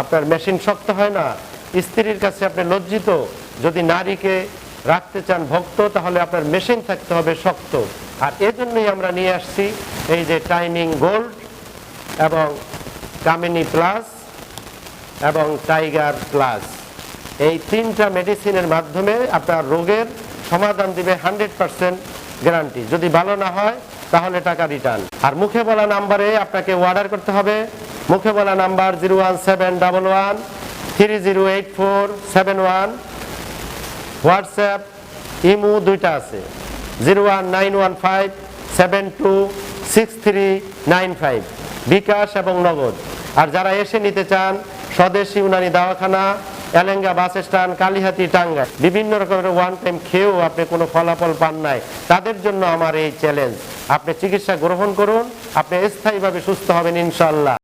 আপনার মেশিন শক্ত হয় না, স্ত্রীর কাছে আপনি লজ্জিত। যদি নারীকে রাখতে চান ভক্ত, তাহলে আপনার মেশিন থাকতে হবে শক্ত। আর এজন্যই আমরা নিয়ে আসছি এই যে টাইমিং গোল্ড এবং কামিনী প্লাস এবং টাইগার প্লাস। এই তিনটা মেডিসিনের মাধ্যমে আপনার রোগের সমাধান দিবে হান্ড্রেড পার্সেন্ট গ্যারান্টি। যদি ভালো না হয়, তাহলে টাকা রিটার্ন। আর মুখে বলা নাম্বারে আপনাকে অর্ডার করতে হবে মুখে বলা number zero one seven double one three zero eight four seven one. WhatsApp, imo দুইটা আছে। Zero one nine one five seven two six three nine five. BKash এবং নগদ। আর যারা এসে নিতে চান, স্বদেশি উনানি দাওয়াখানা, এলেঙ্গা বাস স্ট্যান্ড, কালীহাতি, টাঙ্গা, বিভিন্ন রকমের ওয়ান টাইম খেয়েও আপনি কোনো ফলাফল পান নাই। তাদের জন্য আমার এই চ্যালেঞ্জ আপনি চিকিৎসা গ্রহণ করুন, আপনি স্থায়ীভাবে সুস্থ হবেন ইনশাল্লাহ